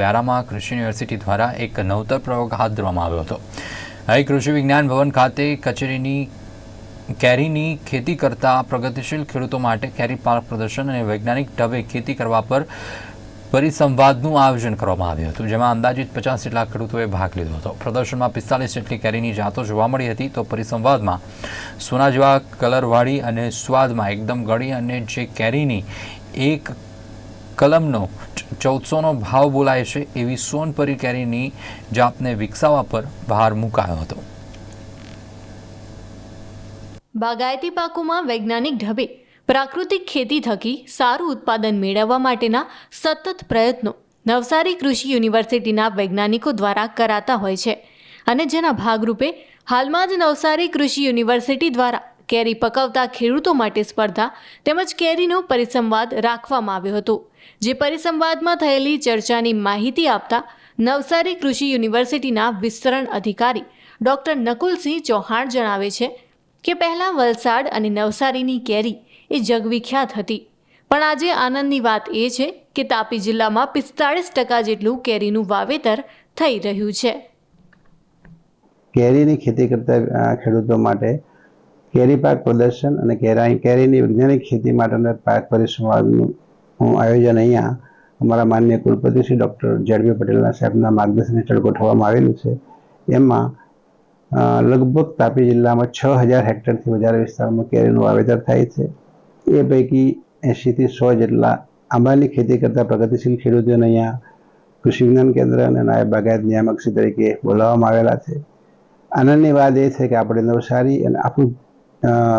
વ્યારામાં કૃષિ યુનિવર્સિટી દ્વારા એક નવતર પ્રયોગ હાથ ધરવામાં આવ્યો હતો. અહીં કૃષિ વિજ્ઞાન ભવન ખાતે કચેરીની, કેરીની ખેતી કરતા પ્રગતિશીલ ખેડૂતો માટે કેરી પાક પ્રદર્શન અને વૈજ્ઞાનિક ઢબે ખેતી કરવા પર પરિસંવાદનું આયોજન કરવામાં આવ્યું હતું, જેમાં અંદાજિત પચાસ જેટલા ખેડૂતોએ ભાગ લીધો હતો. પ્રદર્શનમાં પિસ્તાલીસ જેટલી કેરીની જાતો જોવા મળી હતી, તો પરિસંવાદમાં સોના જેવા કલરવાળી અને સ્વાદમાં એકદમ ગળી અને જે કેરીની એક કલમનો ચૌદસોનો ભાવ બોલાય છે એવી સોનપરી કેરીની જાતને વિકસાવવા પર ભાર મુકાયો હતો. બાગાયતી પાકોમાં વૈજ્ઞાનિક ઢબે પ્રાકૃતિક ખેતી થકી સારું ઉત્પાદન મેળવવા માટેના સતત પ્રયત્નો નવસારી કૃષિ યુનિવર્સિટીના વૈજ્ઞાનિકો દ્વારા કરાતા હોય છે. અને જેના ભાગરૂપે હાલમાં જ નવસારી કૃષિ યુનિવર્સિટી દ્વારા કેરી પકવતા ખેડૂતો માટે સ્પર્ધા તેમજ કેરીનો પરિસંવાદ રાખવામાં આવ્યો હતો, જે પરિસંવાદમાં થયેલી ચર્ચાની માહિતી આપતા નવસારી કૃષિ યુનિવર્સિટીના વિસ્તરણ અધિકારી ડૉક્ટર નકુલસિંહ ચૌહાણ જણાવે છે કે પહેલાં વલસાડ અને નવસારીની કેરી એ જગવિખ્યાત હતી, પણ આજે આનંદની વાત એ છે કે તાપી જિલ્લામાં પિસ્તાળીસ ટકા જેટલું કેરીનું વાવેતર થઈ રહ્યું છે. કેરીની ખેતી કરતા ખેડૂતો માટે કેરી પાક પ્રદર્શન અને કેરાઈ કેરીની વૈજ્ઞાનિક ખેતી માટેના પાક પરિસંવાદનું આયોજન અહીંયા અમારા માન્ય કુલપતિ શ્રી ડૉક્ટર જેડબી પટેલના સાહેબના માર્ગદર્શન હેઠળ ગોઠવવામાં આવેલું છે. એમાં લગભગ તાપી જિલ્લામાં છ હજાર હેક્ટરથી વધારે વિસ્તારમાં કેરીનું વાવેતર થાય છે. એ પૈકી એંશીથી સો જેટલા આંબાની ખેતી કરતા પ્રગતિશીલ ખેડૂતોને અહીંયા કૃષિ વિજ્ઞાન કેન્દ્ર અને નાયબ બાગાયત નિયામકશ્રી તરીકે બોલાવવામાં આવેલા છે. આનંદની વાત એ છે કે આપણે નવસારી અને અ,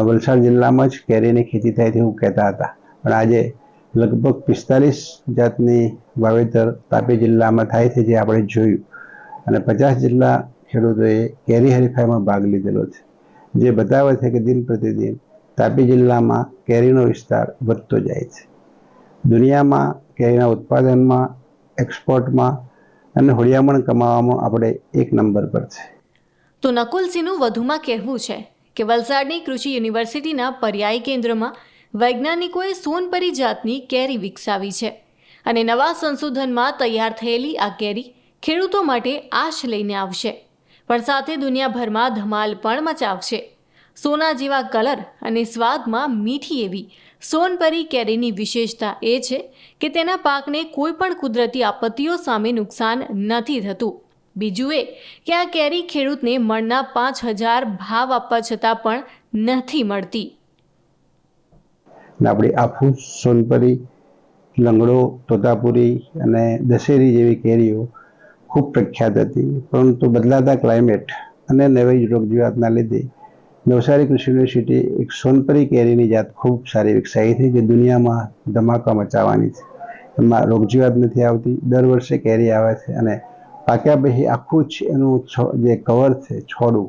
વલસાડ જિલ્લામાં જ કેરીની ખેતી થાય તેવું કહેતા હતા. પણ આજે લગભગ પિસ્તાલીસ જાતની વાવેતર તાપી જિલ્લામાં થાય છે જે આપણે જોયું. અને પચાસ જેટલા ખેડૂતોએ કેરી હરીફાઈમાં ભાગ લીધેલો છે. જે બતાવે છે કે દિન પ્રતિદિન તાપી જિલ્લામાં કેરીનો વિસ્તાર વધતો જાય છે. દુનિયામાં કેરીના ઉત્પાદનમાં, એક્સપોર્ટમાં અને હોળિયામણ કમાવામાં આપણે એક નંબર પર છે. તો નકુલસિંહનું વધુમાં કહેવું છે. કે વલસાડની કૃષિ યુનિવર્સિટીના પર્યાય કેન્દ્રમાં વૈજ્ઞાનિકોએ સોનપરી જાતની કેરી વિકસાવી છે અને નવા સંશોધનમાં તૈયાર થયેલી આ કેરી ખેડૂતો માટે આશ લઈને આવશે. પણ સાથે દુનિયાભરમાં ધમાલ પણ મચાવશે. સોના જેવા કલર અને સ્વાદમાં મીઠી એવી સોનપરી કેરીની વિશેષતા એ છે કે તેના પાકને કોઈ પણ કુદરતી આપત્તિઓ સામે નુકસાન નથી થતું. બીજું એ કે આ કેરી ખેડૂતને મણના પાંચ હજાર ભાવ આપવા છતાં પણ નથી મળતી. આપણી આફૂસ સોનપરી, લંગડો, તોતાપુરી અને દશેરી જેવી કેરીઓ ખૂબ પ્રખ્યાત હતી. પરંતુ બદલાતા ક્લાઇમેટ અને નવી રોગજીવાતના લીધે નવસારી કૃષિ યુનિવર્સિટી એક સોનપરી કેરીની જાત ખૂબ સારી વિકસાઈ છે, જે દુનિયામાં ધમાકા મચાવવાની છે. એમાં રોગજીવાત નથી આવતી, દર વર્ષે કેરી આવે છે અને પાક્યા પછી આખું જ એનું જે કવર છે, છોડું,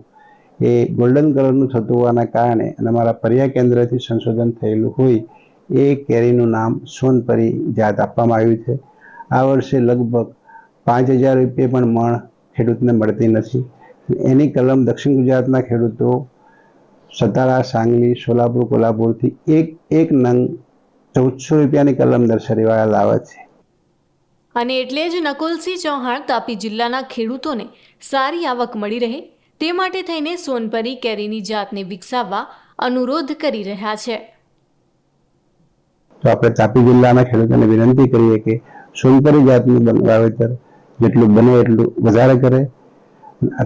એ ગોલ્ડન કલરનું થતું હોવાના કારણે અને મારા પર્યા કેન્દ્રથી સંશોધન થયેલું હોય, એ કેરીનું નામ સોનપરી જાત આપવામાં આવ્યું છે. આ વર્ષે લગભગ પાંચ હજાર રૂપિયા પણ મણ ખેડૂતને મળતી નથી. એની કલમ દક્ષિણ ગુજરાતના ખેડૂતો સતારા, સાંગલી, સોલાપુર, કોલ્હાપુરથી એક એક નંગ ચૌદસો રૂપિયાની કલમ નર્સરીવાળા લાવે છે. અને એટલે જ નકુલસિંહ ચૌહાણ તાપી જિલ્લાના ખેડૂતોને સારી આવક મળી રહે તે માટે થઈને સોનપરી કેરીની જાતને વિકસાવવા અનુરોધ કરી રહ્યા છે. તો આપણે તાપી જિલ્લાના ખેડૂતોને વિનંતી કરીએ કે સોનપરી જાતનું વાવેતર જેટલું બને એટલું વધારે કરે.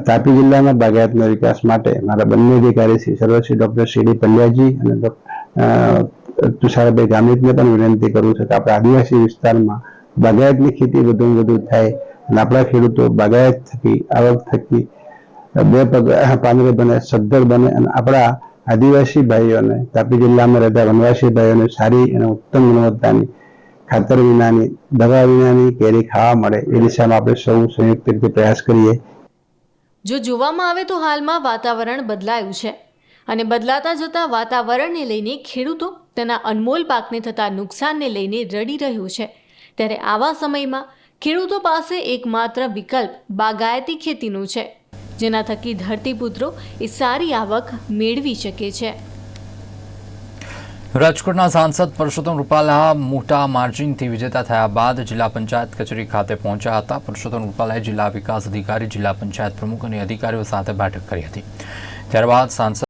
તાપી જિલ્લાના બાગાયતના વિકાસ માટે મારા બંને અધિકારી શ્રી સર્વશ્રી ડોક્ટર સી ડી. પંડ્યાજી અને તુષારભાઈ ગામિતને પણ વિનંતી કરું છું કે આપણે આદિવાસી વિસ્તારમાં બાગાયતની ખેતી વધુ વધુ થાય અને આપણા ખેડૂતો બાગાયત થકી, આવક થકી, બે પગ પાંદરે બને, સદ્ધર બને અને આપણા આદિવાસી ભાઈઓને, તાપી જિલ્લામાં રહેતા વનવાસી ભાઈઓને સારી અને ઉત્તમ ગુણવત્તાની, ખાતર વિનાની, દવા વિનાની કેરી ખાવા મળે, એ દિશામાં આપણે સૌ સંયુક્ત રીતે પ્રયાસ કરીએ. જો જોવામાં આવે તો હાલમાં વાતાવરણ બદલાયું છે અને બદલાતા જતા વાતાવરણને લઈને ખેડૂતો તેના અનમોલ પાકને થતા નુકસાનને લઈને રડી રહ્યું છે. ત્યારે આવા સમયમાં ખેડૂતો પાસે એકમાત્ર વિકલ્પ બાગાયતી ખેતીનો છે, જેના થકી ધરતીપુત્રો એ સારી આવક મેળવી શકે છે. રાજકોટના સાંસદ પરસોત્તમ રૂપાલા મોટા માર્જિનથી વિજેતા થયા બાદ જિલ્લા પંચાયત કચેરી ખાતે પહોંચ્યા હતા. પરસોત્તમ રૂપાલાએ જિલ્લા વિકાસ અધિકારી, જિલ્લા પંચાયત પ્રમુખ અને અધિકારીઓ સાથે બેઠક કરી હતી. ત્યારબાદ સાંસદ